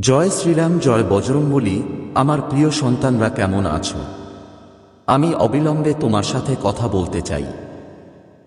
জয় শ্রীরাম, জয় বজরঙ্গলী আমার প্রিয় সন্তানরা কেমন আছো? আমি অবিলম্বে তোমার সাথে কথা বলতে চাই।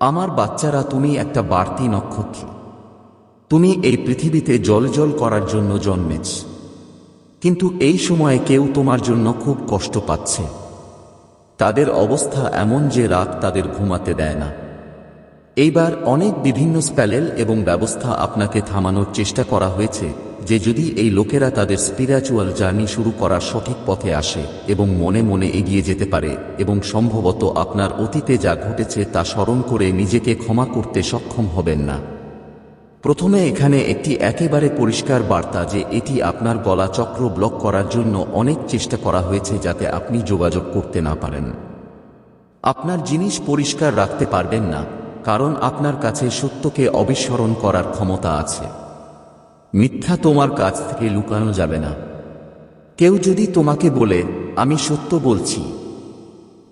আমার বাচ্চারা, তুমি একটা বাড়তি নক্ষত্র। তুমি এই পৃথিবীতে জল জল করার জন্য জন্মেছ। কিন্তু এই সময়ে কেউ তোমার জন্য খুব কষ্ট পাচ্ছে। তাদের অবস্থা এমন যে রাত তাদের ঘুমাতে দেয় না। এইবার অনেক বিভিন্ন স্প্যালেল এবং ব্যবস্থা আপনাকে থামানোর চেষ্টা করা হয়েছে। যে যদি এই লোকেরা তাদের স্পিরিচুয়াল জার্নি শুরু করার সঠিক পথে আসে এবং মনে মনে এগিয়ে যেতে পারে এবং সম্ভবত আপনার অতীতে যা ঘটেছে তা স্মরণ করে নিজেকে ক্ষমা করতে সক্ষম হবেন না। প্রথমে এখানে একটি একেবারে পরিষ্কার বার্তা যে এটি আপনার গলা চক্র ব্লক করার জন্য অনেক চেষ্টা করা হয়েছে যাতে আপনি যোগাযোগ করতে না পারেন। আপনার জিনিস পরিষ্কার রাখতে পারবেন না, কারণ আপনার কাছে সত্যকে অবিস্মরণ করার ক্ষমতা আছে। মিথ্যা তোমার কাছ থেকে লুকানো যাবে না। কেউ যদি তোমাকে বলে, আমি সত্য বলছি।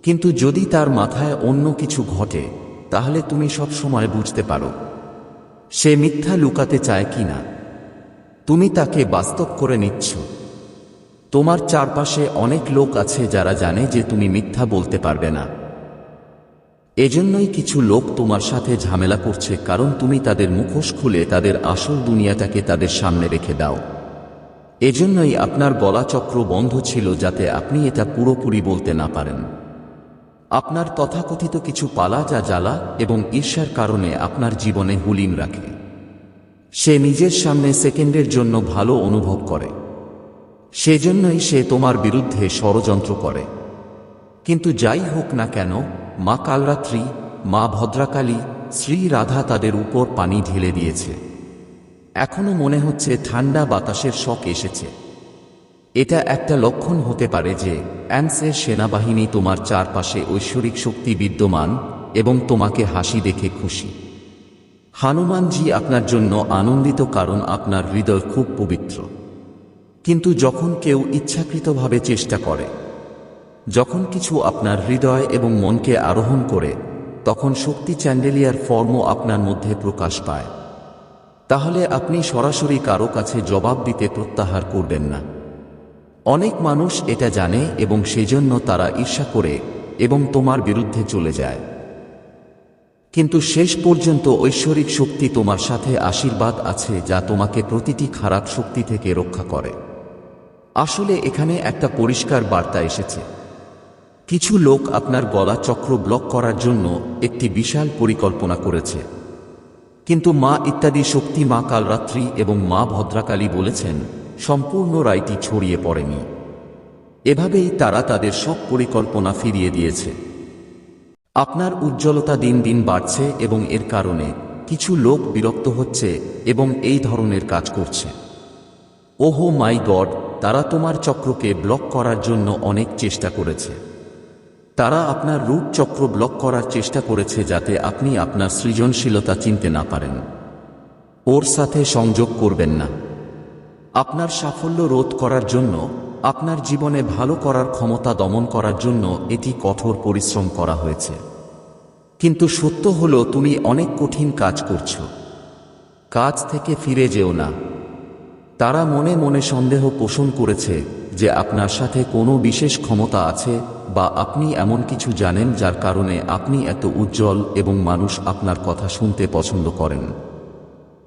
কিন্তু যদি তার মাথায় অন্য কিছু ঘটে, তাহলে তুমি সব সময় বুঝতে পারো, সে মিথ্যা লুকাতে চায় কি না। তুমি তাকে বাস্তব করে নিচ্ছ। তোমার চারপাশে অনেক লোক আছে যারা জানে যে তুমি মিথ্যা বলতে পারবে না। এজন্যই কিছু লোক তোমার সাথে ঝামেলা করছে, কারণ তুমি তাদের মুখোশ খুলে তাদের আসল দুনিয়াটাকে তাদের সামনে রেখে দাও। এজন্যই আপনার গলা চক্র বন্ধ ছিল যাতে আপনি এটা পুরোপুরি বলতে না পারেন। আপনার তথাকথিত কিছু পালা যা জ্বালা এবং ঈর্ষার কারণে আপনার জীবনে হুলিম রাখে। সে নিজের সামনে সেকেন্ডের জন্য ভালো অনুভব করে। সেজন্যই সে তোমার বিরুদ্ধে ষড়যন্ত্র করে। কিন্তু যাই হোক না কেন মা কালরাত্রি, মা ভদ্রাকালী, শ্রী রাধা তাদের উপর পানি ঢেলে দিয়েছে। এখনও মনে হচ্ছে ঠান্ডা বাতাসের শখ এসেছে। এটা একটা লক্ষণ হতে পারে যে অ্যান্সের সেনাবাহিনী তোমার চারপাশে ঐশ্বরিক শক্তি বিদ্যমান এবং তোমাকে হাসি দেখে খুশি। হানুমানজি আপনার জন্য আনন্দিত কারণ আপনার হৃদয় খুব পবিত্র। কিন্তু যখন কেউ ইচ্ছাকৃতভাবে চেষ্টা করে যখন কিছু আপনার হৃদয় এবং মনকে আরোহণ করে, তখন শক্তি চ্যান্ডেলিয়ার ফর্মও আপনার মধ্যে প্রকাশ পায়। তাহলে আপনি সরাসরি কারও কাছে জবাব দিতে প্রত্যাহার করবেন না। অনেক মানুষ এটা জানে এবং সেজন্য তারা ঈর্ষা করে এবং তোমার বিরুদ্ধে চলে যায়। কিন্তু শেষ পর্যন্ত ঐশ্বরিক শক্তি তোমার সাথে আশীর্বাদ আছে যা তোমাকে প্রতিটি খারাপ শক্তি থেকে রক্ষা করে। আসলে এখানে একটা পরিষ্কার বার্তা এসেছে। কিছু লোক আপনার গলা চক্র ব্লক করার জন্য একটি বিশাল পরিকল্পনা করেছে। কিন্তু মা ইত্যাদি শক্তি মা কালরাত্রি এবং মা ভদ্রাকালী বলেছেন, সম্পূর্ণ রায়টি ছড়িয়ে পড়েনি। এভাবেই তারা তাদের সব পরিকল্পনা ফিরিয়ে দিয়েছে। আপনার উজ্জ্বলতা দিন দিন বাড়ছে এবং এর কারণে কিছু লোক বিরক্ত হচ্ছে এবং এই ধরনের কাজ করছে। ওহো মাই গড, তারা তোমার চক্রকে ব্লক করার জন্য অনেক চেষ্টা করেছে। তারা আপনার রূপ চক্র ব্লক করার চেষ্টা করেছে যাতে আপনি আপনার সৃজনশীলতা চিনতে না পারেন। ওর সাথে সংযোগ করবেন না। আপনার সাফল্য রোধ করার জন্য, আপনার জীবনে ভালো করার ক্ষমতা দমন করার জন্য এটি কঠোর পরিশ্রম করা হয়েছে। কিন্তু সত্য হল, তুমি অনেক কঠিন কাজ করছ। কাজ থেকে ফিরে যেও না। তারা মনে মনে সন্দেহ পোষণ করেছে যে আপনার সাথে কোনো বিশেষ ক্ষমতা আছে বা আপনি এমন কিছু জানেন যার কারণে আপনি এত উজ্জ্বল এবং মানুষ আপনার কথা শুনতে পছন্দ করেন।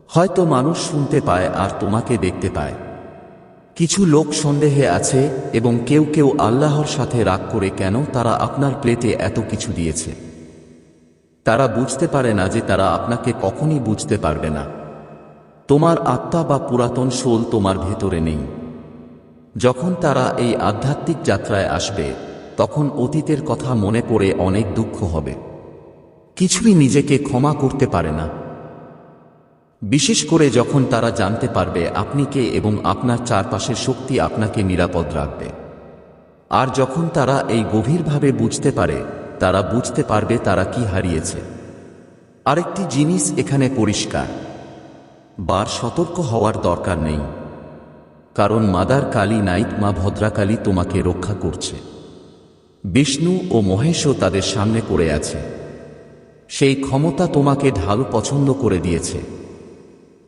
হয়তো মানুষ শুনতে পায় আর তোমাকে দেখতে পায়। কিছু লোক সন্দেহে আছে এবং কেউ কেউ আল্লাহর সাথে রাগ করে কেন তারা আপনার প্লেটে এত কিছু দিয়েছে। তারা বুঝতে পারে না যে তারা আপনাকে কখনই বুঝতে পারবে না। তোমার আত্মা বা পুরাতন সোল তোমার ভেতরে নেই। যখন তারা এই আধ্যাত্মিক যাত্রায় আসবে তখন অতীতের কথা মনে পড়ে অনেক দুঃখ হবে। কিছুই নিজেকে ক্ষমা করতে পারে না। বিশেষ করে যখন তারা জানতে পারবে আপনি কে এবং আপনার চারপাশের শক্তি আপনাকে নিরাপদ রাখবে। আর যখন তারা এই গভীরভাবে বুঝতে পারে, তারা বুঝতে পারবে তারা কি হারিয়েছে। আরেকটি জিনিস এখানে পরিষ্কার। বার সতর্ক হওয়ার দরকার নেই। কারণ মাদার কালী নাইট মা ভদ্রাকালী তোমাকে রক্ষা করছে। বিষ্ণু ও মহেশও তাদের সামনে পড়ে আছে। সেই ক্ষমতা তোমাকে ঢাল পছন্দ করে দিয়েছে।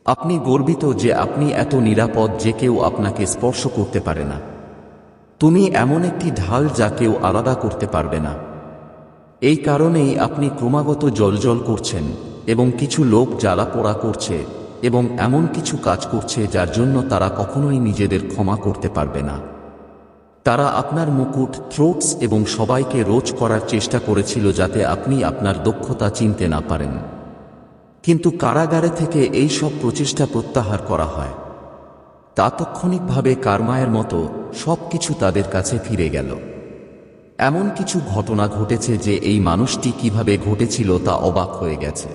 আপনি গর্বিত যে আপনি এত নিরাপদ যে কেউ আপনাকে স্পর্শ করতে পারে না। তুমি এমন একটি ঢাল যা কেউ আলাদা করতে পারবে না। এই কারণেই আপনি ক্রমাগত জলজল করছেন এবং কিছু লোক জ্বালা পোড়া করছে এবং এমন কিছু কাজ করছে যার জন্য তারা কখনোই নিজেদের ক্ষমা করতে পারবে না। তারা আপনার মুকুট থ্রোটস এবং সবাইকে রোজ করার চেষ্টা করেছিল যাতে আপনি আপনার দক্ষতা চিনতে না পারেন। কিন্তু কারাগারে থেকে এই সব প্রচেষ্টা প্রত্যাহার করা হয়। তাৎক্ষণিকভাবে কারমায়ের মতো সব কিছু তাদের কাছে ফিরে গেল। এমন কিছু ঘটনা ঘটেছে যে এই মানুষটি কীভাবে ঘটেছিল তা অবাক হয়ে গেছে।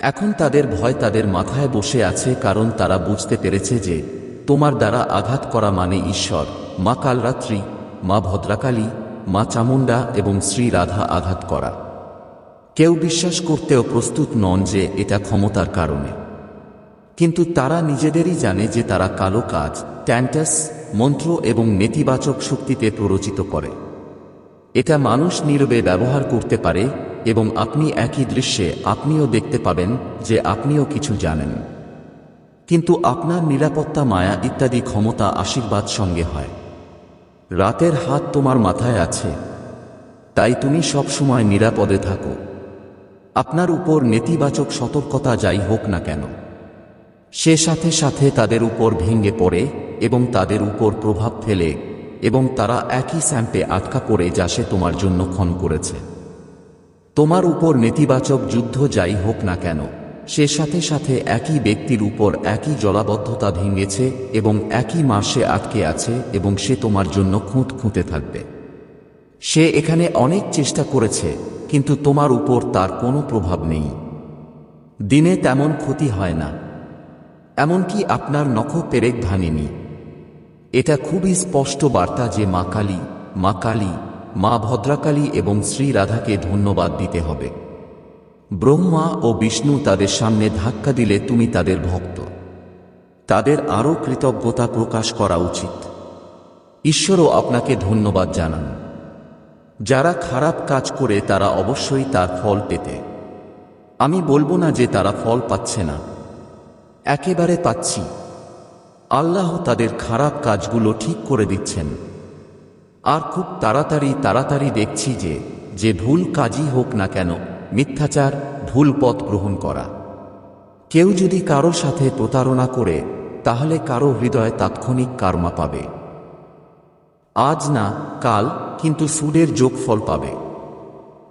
এখন তাদের ভয় তাদের মাথায় বসে আছে কারণ তারা বুঝতে পেরেছে যে তোমার দ্বারা আঘাত করা মানে ঈশ্বর। মা কালরাত্রি, মা ভদ্রাকালী, মা চামুণ্ডা এবং শ্রী রাধা আঘাত করা। কেউ বিশ্বাস করতেও প্রস্তুত নন যে এটা ক্ষমতার কারণে। কিন্তু তারা নিজেদেরই জানে যে তারা কালো কাজ, ট্যান্টাস, মন্ত্র এবং নেতিবাচক শক্তিতে প্ররোচিত করে। এটা মানুষ নীরবে ব্যবহার করতে পারে এবং আপনি একই দৃশ্যে আপনিও দেখতে পাবেন যে আপনিও কিছু জানেন। কিন্তু আপনার নিরাপত্তা, মায়া ইত্যাদি ক্ষমতা আশীর্বাদ সঙ্গে হয়। রাতের হাত তোমার মাথায় আছে। তাই তুমি সবসময় নিরাপদে থাকো। আপনার উপর নেতিবাচক সতর্কতা যাই হোক না কেন। সে সাথে সাথে তাদের উপর ভেঙে পড়ে এবং তাদের উপর প্রভাব ফেলে এবং তারা একই স্যাম্পে আটকা পড়ে যা সে তোমার জন্য ক্ষণ করেছে। তোমার উপর নেতিবাচক যুদ্ধ যাই হোক না কেন। সে সাথে সাথে একই ব্যক্তির উপর একই জলাবদ্ধতা ভেঙেছে এবং একই মাসে আটকে আছে এবং সে তোমার জন্য খুঁত খুঁতে থাকবে। সে এখানে অনেক চেষ্টা করেছে, কিন্তু তোমার উপর তার কোনো প্রভাব নেই। দিনে তেমন ক্ষতি হয় না। এমনকি আপনার নখ পেরেক ভাঙেনি। এটা খুবই স্পষ্ট বার্তা যে মা কালী মা কালী, মা ভদ্রাকালী এবং শ্রী রাধাকে ধন্যবাদ দিতে হবে। ব্রহ্মা ও বিষ্ণু তাদের সামনে ধাক্কা দিলে তুমি তাদের ভক্ত। তাদের আরও কৃতজ্ঞতা প্রকাশ করা উচিত। ঈশ্বরও আপনাকে ধন্যবাদ জানান। যারা খারাপ কাজ করে তারা অবশ্যই তার ফল পেতে। আমি বলব না যে তারা ফল পাচ্ছে না। একেবারে পাচ্ছি। আল্লাহ তাদের খারাপ কাজগুলো ঠিক করে দিচ্ছেন। আর খুব তাড়াতাড়ি তাড়াতাড়ি দেখছি যে যে ভুল কাজই হোক না কেন মিথ্যাচার ভুল পথ গ্রহণ করা। কেউ যদি কারও সাথে প্রতারণা করে, তাহলে কারও হৃদয় তাৎক্ষণিক কার্মা পাবে। আজ না, কাল, কিন্তু সুদের যোগফল পাবে।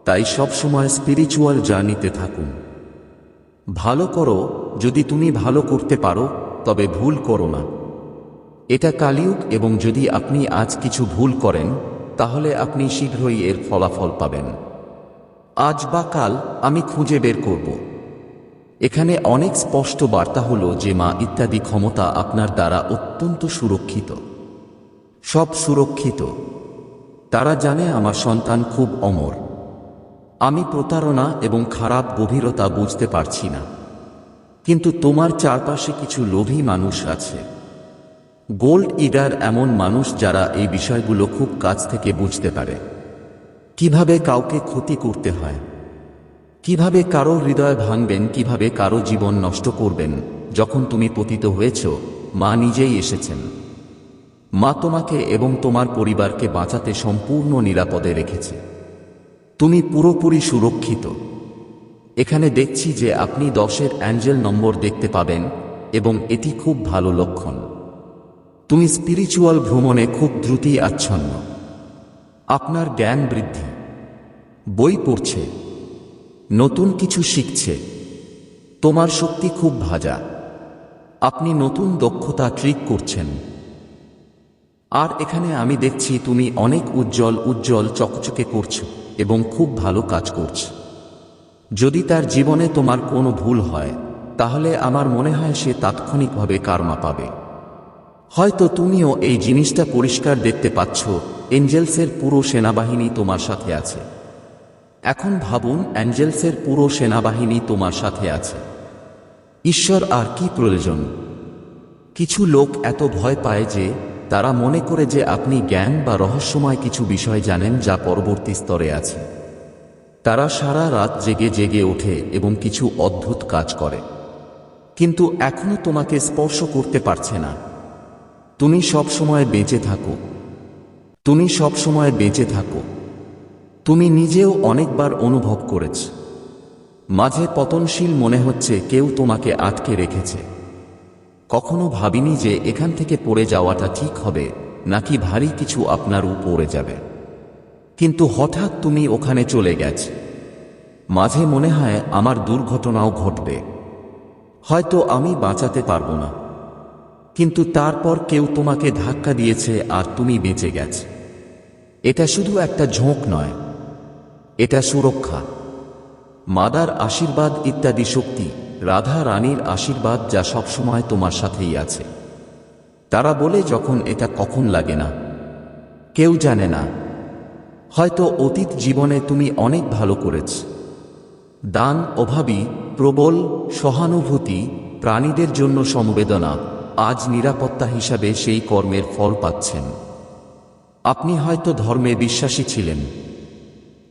তাই সবসময় স্পিরিচুয়াল জার্নিতে থাকুন। ভালো করো, যদি তুমি ভালো করতে পারো, তবে ভুল করো না। এটা কালিযুগ এবং যদি আপনি আজ কিছু ভুল করেন, তাহলে আপনি শীঘ্রই এর ফলাফল পাবেন। আজ বা কাল আমি খুঁজে বের করব। এখানে অনেক স্পষ্ট বার্তা হলো যে মা ইত্যাদি ক্ষমতা আপনার দ্বারা অত্যন্ত সুরক্ষিত। সব সুরক্ষিত। তারা জানে আমার সন্তান খুব অমর। আমি প্রতারণা এবং খারাপ গভীরতা বুঝতে পারছি না। কিন্তু তোমার চারপাশে কিছু লোভী মানুষ আছে। গোল্ড ইডার এমন মানুষ যারা এই বিষয়গুলো খুব কাছ থেকে বুঝতে পারে। কীভাবে কাউকে ক্ষতি করতে হয়? কীভাবে কারও হৃদয় ভাঙবেন, কীভাবে কারও জীবন নষ্ট করবেন? যখন তুমি পতিত হয়েছ, মা নিজেই এসেছেন। মা তোমাকে এবং তোমার পরিবারকে বাঁচাতে সম্পূর্ণ নিরাপদে রেখেছে। তুমি পুরোপুরি সুরক্ষিত। এখানে দেখছি যে আপনি দশের অ্যাঞ্জেল নম্বর দেখতে পাবেন এবং এটি খুব ভালো লক্ষণ। তুমি স্পিরিচুয়াল ভ্রমণে খুব দ্রুতই আচ্ছন্ন। আপনার জ্ঞান বৃদ্ধি। বই পড়ছে। নতুন কিছু শিখছে। তোমার শক্তি খুব ভাজা। আপনি নতুন দক্ষতা ট্রিক করছেন। আর এখানে আমি দেখছি তুমি অনেক উজ্জ্বল উজ্জ্বল চকচকে করছ এবং খুব ভালো কাজ করছ। যদি তার জীবনে তোমার কোনো ভুল হয়, তাহলে আমার মনে হয় সে তাৎক্ষণিকভাবে কারমা পাবে। হয়তো তুমিও এই জিনিসটা পরিষ্কার দেখতে পাচ্ছ এঞ্জেলসের পুরো সেনাবাহিনী তোমার সাথে আছে। এখন ভাবুন অ্যাঞ্জেলসের পুরো সেনাবাহিনী তোমার সাথে আছে। ঈশ্বর, আর কি প্রয়োজন? কিছু লোক এত ভয় পায় যে, তারা মনে করে যে আপনি জ্ঞান বা রহস্যময় কিছু বিষয় জানেন যা পরবর্তী স্তরে আছে। তারা সারা রাত জেগে জেগে ওঠে এবং কিছু অদ্ভুত কাজ করে। কিন্তু এখনও তোমাকে স্পর্শ করতে পারছে না। তুমি সবসময় বেঁচে থাকো। তুমি সব সময় বেঁচে থাকো। তুমি নিজেও অনেকবার অনুভব করেছ। মাঝে পতনশীল মনে হচ্ছে কেউ তোমাকে আটকে রেখেছে। কখনো ভাবিনি যে এখান থেকে পড়ে যাওয়াটা ঠিক হবে, নাকি ভারী কিছু আপনার উপরে যাবে। কিন্তু হঠাৎ তুমি ওখানে চলে গেছ। মাঝে মনে হয় আমার দুর্ঘটনাও ঘটবে। হয়তো আমি বাঁচাতে পারব না। কিন্তু তারপর কেউ তোমাকে ধাক্কা দিয়েছে আর তুমি বেঁচে গেছ। এটা শুধু একটা ঝোঁক নয়, এটা সুরক্ষা। মাদার আশীর্বাদ ইত্যাদি শক্তি, রাধা রানীর আশীর্বাদ যা সবসময় তোমার সাথেই আছে। তারা বলে যখন এটা কখন লাগে না, কেউ জানে না। হয়তো অতীত জীবনে তুমি অনেক ভালো করেছ। দান, অভাবী, প্রবল, সহানুভূতি, প্রাণীদের জন্য সমবেদনা আজ নিরাপত্তা হিসাবে সেই কর্মের ফল পাচ্ছেন। আপনি হয়তো ধর্মে বিশ্বাসী ছিলেন।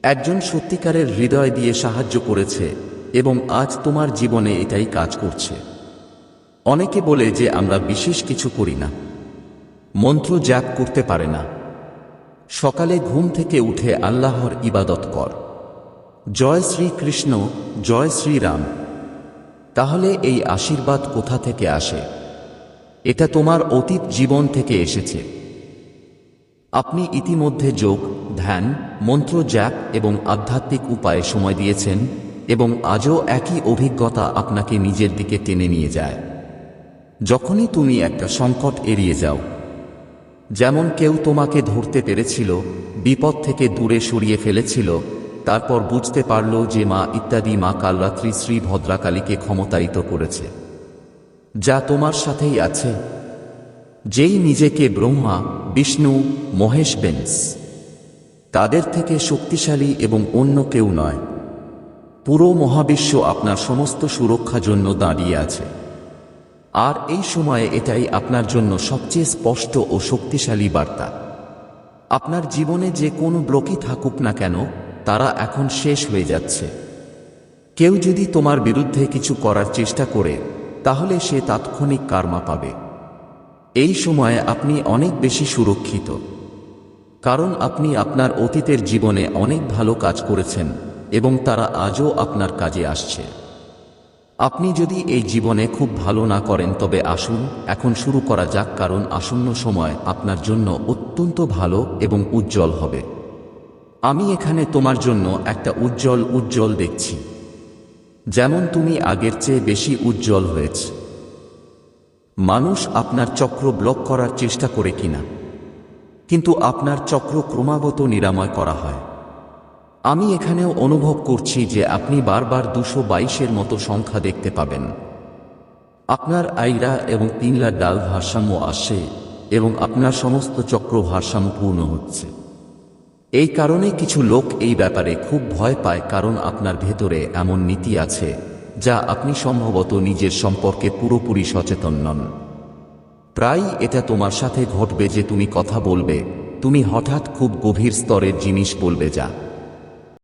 একজন সত্যিকারের হৃদয় দিয়ে সাহায্য করেছে এবং আজ তোমার জীবনে এটাই কাজ করছে। অনেকে বলে যে আমরা বিশেষ কিছু করি না। মন্ত্র ত্যাগ করতে পারে না। সকালে ঘুম থেকে উঠে আল্লাহর ইবাদত কর। জয় শ্রীকৃষ্ণ, জয় শ্রীরাম। তাহলে এই আশীর্বাদ কোথা থেকে আসে? এটা তোমার অতীত জীবন থেকে এসেছে। আপনি ইতিমধ্যে যোগ, ধ্যান, মন্ত্র জ্যাপ এবং আধ্যাত্মিক উপায়ে সময় দিয়েছেন এবং আজও একই অভিজ্ঞতা আপনাকে নিজের দিকে টেনে নিয়ে যায়। যখনই তুমি একটা সংকট এড়িয়ে যাও, যেমন কেউ তোমাকে ধরতে পেরেছিল, বিপদ থেকে দূরে সরিয়ে ফেলেছিল, তারপর বুঝতে পারল যে মা ইত্যাদি মা কালরাত্রি শ্রী ভদ্রাকালীকে ক্ষমতায়িত করেছে। যা তোমার সাথেই আছে। যেই নিজেকে ব্রহ্মা, বিষ্ণু, মহেশ বেন্স। তাদের থেকে শক্তিশালী এবং অন্য কেউ নয়। পুরো মহাবিশ্ব আপনার সমস্ত সুরক্ষা জন্য দাঁড়িয়ে আছে। আর এই সময়ে এটাই আপনার জন্য সবচেয়ে স্পষ্ট ও শক্তিশালী বার্তা। আপনার জীবনে যে কোনো ব্লকই থাকুক না কেন, তারা এখন শেষ হয়ে যাচ্ছে। কেউ যদি তোমার বিরুদ্ধে কিছু করার চেষ্টা করে তাহলে সে তাৎক্ষণিক কার্মা পাবে। এই সময়ে আপনি অনেক বেশি সুরক্ষিত। কারণ আপনি আপনার অতীতের জীবনে অনেক ভালো কাজ করেছেন এবং তারা আজও আপনার কাজে আসছে। আপনি যদি এই জীবনে খুব ভালো না করেন তবে আসুন, এখন শুরু করা যাক কারণ আসন্ন সময় আপনার জন্য অত্যন্ত ভালো এবং উজ্জ্বল হবে। আমি এখানে তোমার জন্য একটা উজ্জ্বল উজ্জ্বল দেখছি। যেমন তুমি আগের চেয়ে বেশি উজ্জ্বল হয়েছ। মানুষ আপনার চক্র ব্লক করার চেষ্টা করে কিনা। কিন্তু আপনার চক্র ক্রমাগত নিরাময় করা হয়। আমি এখানেও অনুভব করছি যে আপনি বারবার দুশো বাইশের মতো সংখ্যা দেখতে পাবেন। আপনার আইরা এবং তিনলা ডাল ভারসাম্য আসে এবং আপনার সমস্ত চক্র ভারসাম্যপূর্ণ হচ্ছে। এই কারণে কিছু লোক এই ব্যাপারে খুব ভয় পায় কারণ আপনার ভেতরে এমন নীতি আছে, যা আপনি সম্ভবত নিজের সম্পর্কে পুরোপুরি সচেতন নন। প্রায় এটা তোমার সাথে ঘটবে যে তুমি কথা বলবে, তুমি হঠাৎ খুব গভীর স্তরের জিনিস বলবে যা